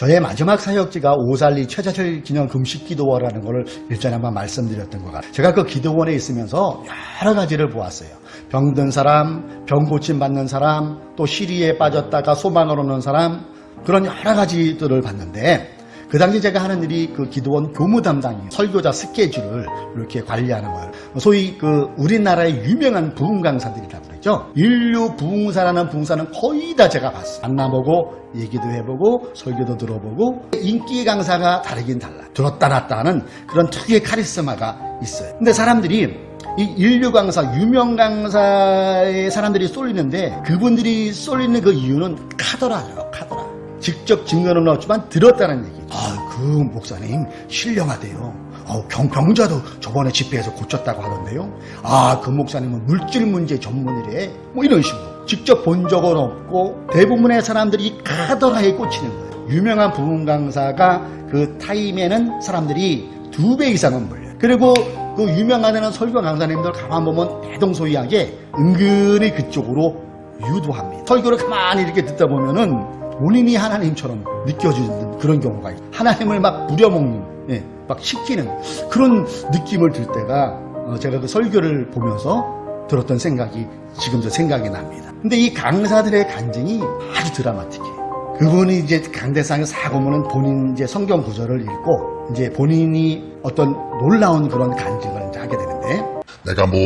저의 마지막 사역지가 오살리 최자철 기념 금식 기도원이라는 것을 일전에 한번 말씀드렸던 것 같아요. 제가 그 기도원에 있으면서 여러 가지를 보았어요. 병든 사람, 병 고침 받는 사람, 또 시리에 빠졌다가 소망을 얻는 사람, 그런 여러 가지들을 봤는데 그 당시 제가 하는 일이 그 기도원 교무 담당이에요. 설교자 스케줄을 이렇게 관리하는 거예요. 소위 그 우리나라의 유명한 부흥 강사들이라고 그러죠. 인류 부흥사라는 부흥사는 거의 다 제가 봤어요. 만나보고 얘기도 해보고 설교도 들어보고 인기 강사가 다르긴 달라. 들었다 놨다 하는 그런 특유의 카리스마가 있어요. 근데 사람들이 이 인류 강사, 유명 강사의 사람들이 쏠리는데 그분들이 쏠리는 그 이유는 카더라죠, 카더라. 직접 증거는 없지만 들었다는 얘기. 아, 그 목사님 신령하대요. 어, 경, 병자도 저번에 집회에서 고쳤다고 하던데요. 아, 그 목사님은 물질 문제 전문이래. 뭐 이런 식으로. 직접 본 적은 없고 대부분의 사람들이 이 카더라에 꽂히는 거예요. 유명한 부흥 강사가 그 타임에는 사람들이 두 배 이상은 몰려요. 그리고 그 유명한 설교 강사님들 가만 보면 대동소이하게 은근히 그쪽으로 유도합니다. 설교를 가만히 이렇게 듣다 보면은 본인이 하나님처럼 느껴지는 그런 경우가 있어요. 하나님을 막 부려먹는, 예, 막 시키는 그런 느낌을 들 때가 어, 제가 그 설교를 보면서 들었던 생각이 지금도 생각이 납니다. 근데 이 강사들의 간증이 아주 드라마틱해요. 그분이 이제 강대상에 싹 오면은 본인 이제 성경 구절을 읽고 이제 본인이 어떤 놀라운 그런 간증을 이제 하게 되는데 내가 뭐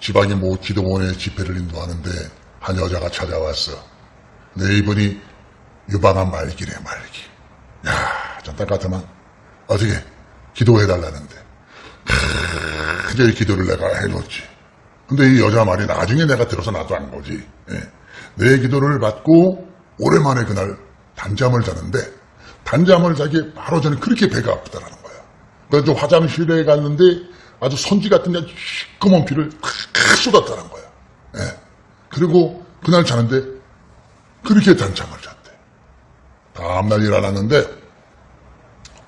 지방의 뭐 기도원에 집회를 인도하는데 한 여자가 찾아왔어. 내 이분이 유방한 말기래 말기. 야, 전딱 같으면 어떻게 기도해달라는데. 이 기도를 내가 해줬지. 근데 이 여자 말이 나중에 내가 들어서 나도 한 거지. 예. 내 기도를 받고 오랜만에 그날 단잠을 자는데 단잠을 자기 바로 전에 그렇게 배가 아프다라는 거야. 그래서 화장실에 갔는데 아주 선지 같은 게 시꺼먼 피를 탁 쏟았다는 거야. 예. 그리고 그날 자는데 그렇게 단잠을 잤대. 다음날 일어났는데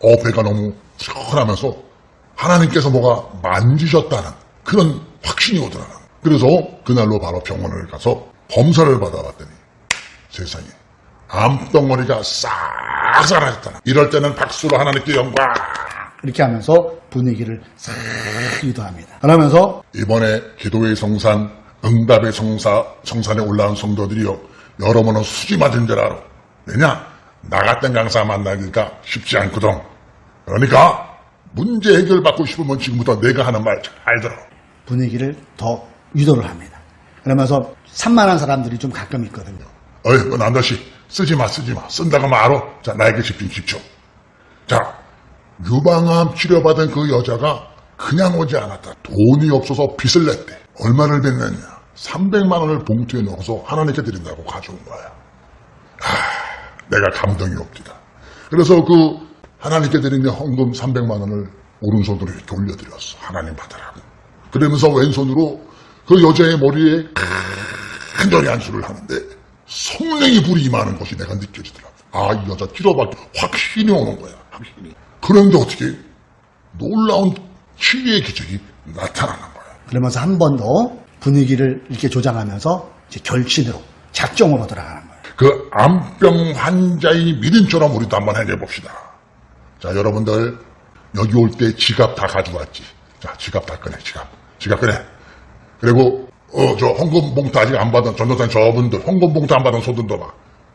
어 배가 너무 시원하면서 하나님께서 뭐가 만지셨다는 그런 확신이 오더라는 거야. 그래서 그날로 바로 병원을 가서 검사를 받아봤더니 세상에 암덩어리가 싹 사라졌다는 이럴 때는 박수로 하나님께 영광 이렇게 하면서 분위기를 싹 유도합니다. 그러면서 이번에 기도의 성산, 응답의 성사, 성산에 올라온 성도들이요. 여러분은 수지 맞은 줄 알아. 왜냐? 나 같은 강사 만나기가 쉽지 않거든. 그러니까 문제 해결받고 싶으면 지금부터 내가 하는 말 잘 들어. 분위기를 더 유도를 합니다. 그러면서 산만한 사람들이 좀 가끔 있거든요. 어이, 그 남자씨, 쓰지 마, 쓰지 마. 쓴다고 말어. 자, 나에게 집중, 집중. 자, 유방암 치료받은 그 여자가 그냥 오지 않았다. 돈이 없어서 빚을 냈대. 얼마를 빚냈냐? 300만 원을 봉투에 넣어서 하나님께 드린다고 가져온 거야. 하, 내가 감동이 옵니다. 그래서 그 하나님께 드리는 헌금 300만 원을 오른손으로 이렇게 올려드렸어. 하나님 받으라고. 그러면서 왼손으로 그 여자의 머리에 간절히 안수를 하는데 성령이 불이 임하는 것이 내가 느껴지더라고. 아, 이 여자 치료받기 확신이 오는 거야. 확신이. 그런데 어떻게 놀라운 치유의 기적이 나타나는 거야. 그러면서 한 번 더 분위기를 이렇게 조장하면서 이제 결심으로 작정으로 들어가는. 그 암병 환자의 믿음처럼 우리도 한번 해내봅시다. 자, 여러분들 여기 올 때 지갑 다 가져왔지. 자, 지갑 다 꺼내, 지갑. 지갑 꺼내. 그리고 어, 저 헌금 봉투 아직 안 받은 전도사님 저분들 헌금 봉투 안 받은 손들도 봐.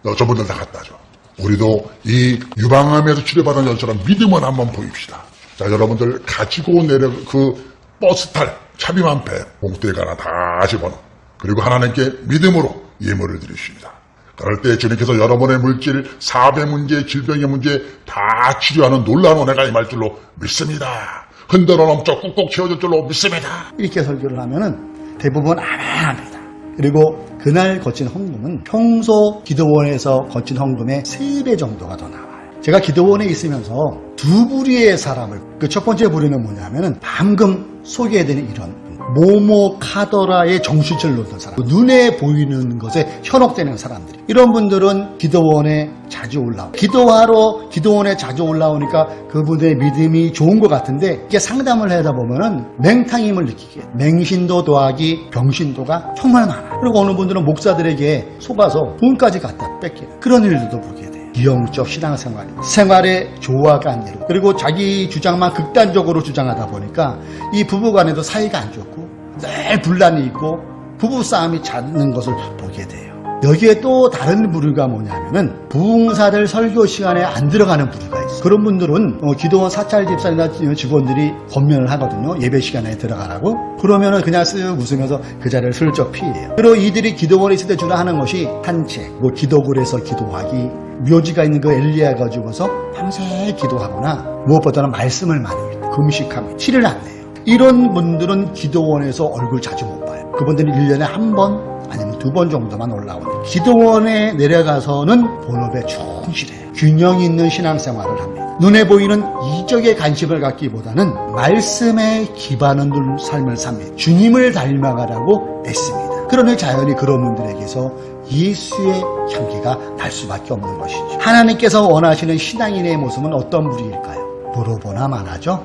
어, 저분들 다 갖다 줘. 우리도 이 유방암에서 치료받은 여처럼 믿음을 한번 보입시다. 자, 여러분들 가지고 내려 그 버스 탈 차비만 배 봉투에 가나 다 집어넣어. 그리고 하나님께 믿음으로 예물을 드리십니다. 그럴 때 주님께서 여러분의 물질, 사배 문제, 질병의 문제 다 치료하는 놀라운 은혜가 임할 줄로 믿습니다. 흔들어 넘쳐 꾹꾹 채워줄 줄로 믿습니다. 이렇게 설교를 하면은 대부분 아멘 합니다. 그리고 그날 거친 헌금은 평소 기도원에서 거친 헌금의 3배 정도가 더 나와요. 제가 기도원에 있으면서 두 부류의 사람을 그 첫 번째 부류는 뭐냐면은 방금 소개해드린 이런 모모 카더라의 정신줄 놓는 사람. 눈에 보이는 것에 현혹되는 사람들이. 이런 분들은 기도원에 자주 올라오 기도하러 기도원에 자주 올라오니까 그분의 믿음이 좋은 것 같은데 이게 상담을 하다 보면은 맹탕임을 느끼게. 맹신도 더하기 병신도가 정말 많아. 그리고 어느 분들은 목사들에게 속아서 돈까지 갖다 뺏기는 그런 일들도 보게 비 영적 신앙생활, 생활의 조화가 안 되고 그리고 자기 주장만 극단적으로 주장하다 보니까 이 부부간에도 사이가 안 좋고 늘 분란이 있고 부부 싸움이 잦는 것을 보게 돼요. 여기에 또 다른 부류가 뭐냐면은 부흥사들 설교 시간에 안 들어가는 부류가 있어요. 그런 분들은 어, 기도원 사찰 집사나 직원들이 권면을 하거든요. 예배 시간에 들어가라고. 그러면은 그냥 쓱 웃으면서 그 자리를 슬쩍 피해요. 그리고 이들이 기도원에 있을 때 주로 하는 것이 산책, 뭐 기도굴에서 기도하기, 묘지가 있는 그 엘리야 가지고서 밤새 기도하거나 무엇보다는 말씀을 많이 읽고 금식하고 티를 안 내요. 이런 분들은 기도원에서 얼굴 자주 못 봐요. 그분들은 1년에 한번 아니면 두 번 정도만 올라오는 기도원에 내려가서는 본업에 충실해요. 균형 있는 신앙생활을 합니다. 눈에 보이는 이적에 관심을 갖기보다는 말씀에 기반을 둔 삶을 삽니다. 주님을 닮아가라고 애씁니다. 그러니 자연히 그런 분들에게서 예수의 향기가 날 수밖에 없는 것이죠. 하나님께서 원하시는 신앙인의 모습은 어떤 분일까요? 물어보나 말하죠.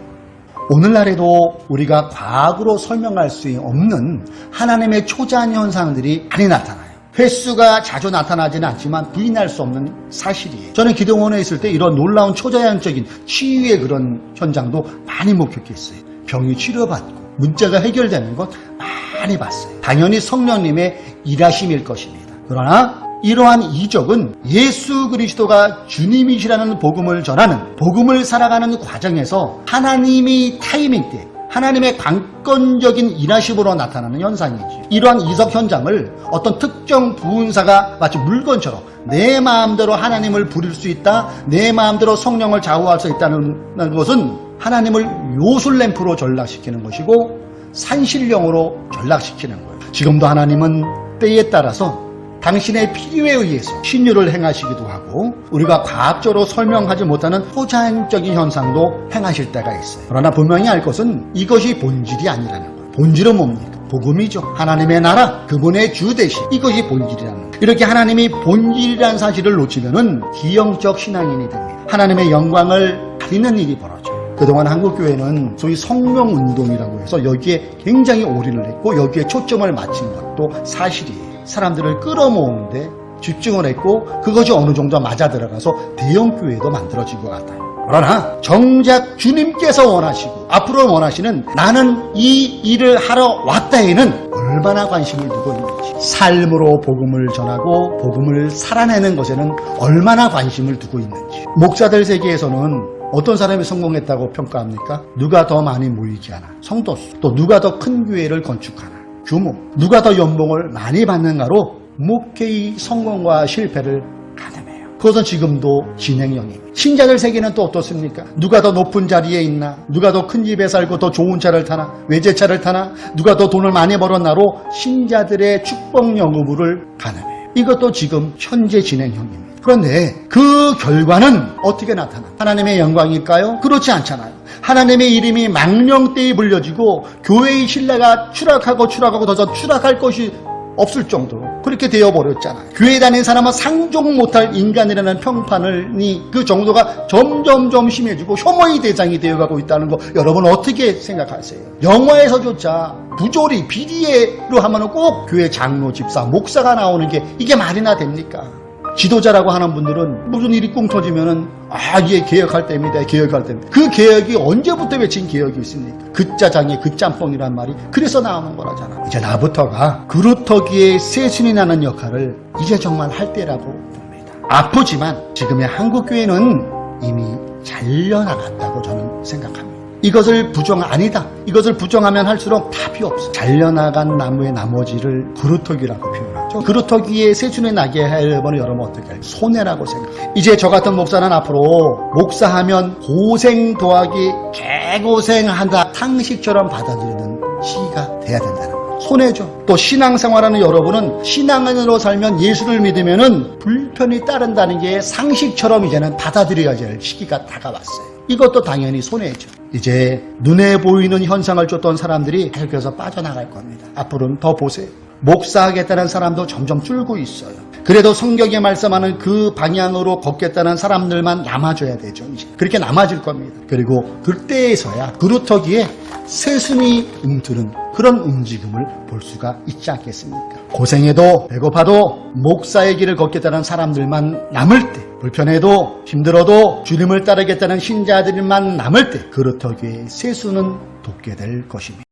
오늘날에도 우리가 과학으로 설명할 수 없는 하나님의 초자한 현상들이 많이 나타나요. 횟수가 자주 나타나지는 않지만 부인할 수 없는 사실이에요. 저는 기도원에 있을 때 이런 놀라운 초자연적인 치유의 그런 현장도 많이 목격했어요. 병이 치료받고 문제가 해결되는 것 많이 봤어요. 당연히 성령님의 일하심일 것입니다. 그러나 이러한 이적은 예수 그리스도가 주님이시라는 복음을 전하는 복음을 살아가는 과정에서 하나님이 타이밍 때 하나님의 관건적인 일하심으로 나타나는 현상이지. 이러한 이적 현장을 어떤 특정 부은사가 마치 물건처럼 내 마음대로 하나님을 부릴 수 있다, 내 마음대로 성령을 좌우할 수 있다는 것은 하나님을 요술램프로 전락시키는 것이고 산신령으로 전락시키는 거예요. 지금도 하나님은 때에 따라서 당신의 필요에 의해서 신유를 행하시기도 하고 우리가 과학적으로 설명하지 못하는 초자연적인 현상도 행하실 때가 있어요. 그러나 분명히 알 것은 이것이 본질이 아니라는 거예요. 본질은 뭡니까? 복음이죠. 하나님의 나라, 그분의 주 대신 이것이 본질이라는 거예요. 이렇게 하나님이 본질이라는 사실을 놓치면은 기형적 신앙인이 됩니다. 하나님의 영광을 가리는 일이 벌어져요. 그동안 한국교회는 소위 성명운동이라고 해서 여기에 굉장히 올인을 했고 여기에 초점을 맞춘 것도 사실이에요. 사람들을 끌어모으는데 집중을 했고 그것이 어느 정도 맞아 들어가서 대형 교회도 만들어진 것 같아요. 그러나 정작 주님께서 원하시고 앞으로 원하시는 나는 이 일을 하러 왔다에는 얼마나 관심을 두고 있는지 삶으로 복음을 전하고 복음을 살아내는 것에는 얼마나 관심을 두고 있는지 목사들 세계에서는 어떤 사람이 성공했다고 평가합니까? 누가 더 많이 모이게 하나? 성도수. 또 누가 더 큰 교회를 건축하나? 규모. 누가 더 연봉을 많이 받는가로 목회의 성공과 실패를 가늠해요. 그것은 지금도 진행형입니다. 신자들 세계는 또 어떻습니까? 누가 더 높은 자리에 있나? 누가 더 큰 집에 살고 더 좋은 차를 타나? 외제차를 타나? 누가 더 돈을 많이 벌었나로 신자들의 축복 영업을 가늠해요. 이것도 지금 현재 진행형입니다. 그런데 그 결과는 어떻게 나타나? 하나님의 영광일까요? 그렇지 않잖아요. 하나님의 이름이 망령되이 불려지고 교회의 신뢰가 추락하고 추락하고 더 추락할 것이 없을 정도로 그렇게 되어버렸잖아요. 교회 다니는 사람은 상종 못할 인간이라는 평판이 그 정도가 점점점 심해지고 혐오의 대상이 되어가고 있다는 거 여러분 어떻게 생각하세요? 영화에서조차 부조리 비리로 하면 꼭 교회 장로, 집사, 목사가 나오는 게 이게 말이나 됩니까? 지도자라고 하는 분들은 무슨 일이 꿍 터지면은 아 이게 개혁할 때입니다 개혁할 때입니다. 그 개혁이 언제부터 외친 개혁이 있습니까? 그 짜장이 그 짬뽕이란 말이 그래서 나오는 거라잖아. 이제 나부터가. 그루터기에 새순이 나는 역할을 이제 정말 할 때라고 봅니다. 아프지만 지금의 한국교회는 이미 잘려나갔다고 저는 생각합니다 이것을 부정 아니다. 이것을 부정하면 할수록 답이 없어. 잘려나간 나무의 나머지를 그루터기라고 표현하죠. 그루터기에 새순이 나게 하려면 여러분 어떻게 할까요? 손해라고 생각해요. 이제 저 같은 목사는 앞으로 목사하면 고생 더하기 개고생한다. 탕식처럼 받아들이는 시기가 돼야 된다는 거예요. 손해죠. 또 신앙생활하는 여러분은 신앙인으로 살면 예수를 믿으면은 불편이 따른다는 게 상식처럼 이제는 받아들여야 될 시기가 다가왔어요. 이것도 당연히 손해죠. 이제 눈에 보이는 현상을 쫓던 사람들이 계속해서 빠져나갈 겁니다. 앞으로는 더 보세요. 목사하겠다는 사람도 점점 줄고 있어요. 그래도 성경에 말씀하는 그 방향으로 걷겠다는 사람들만 남아줘야 되죠. 이제 그렇게 남아질 겁니다. 그리고 그때에서야 그루터기에 새순이 움트는 그런 움직임을 볼 수가 있지 않겠습니까? 고생해도 배고파도 목사의 길을 걷겠다는 사람들만 남을 때 불편해도 힘들어도 주님을 따르겠다는 신자들만 남을 때 그루터기의 세수는 돋게 될 것입니다.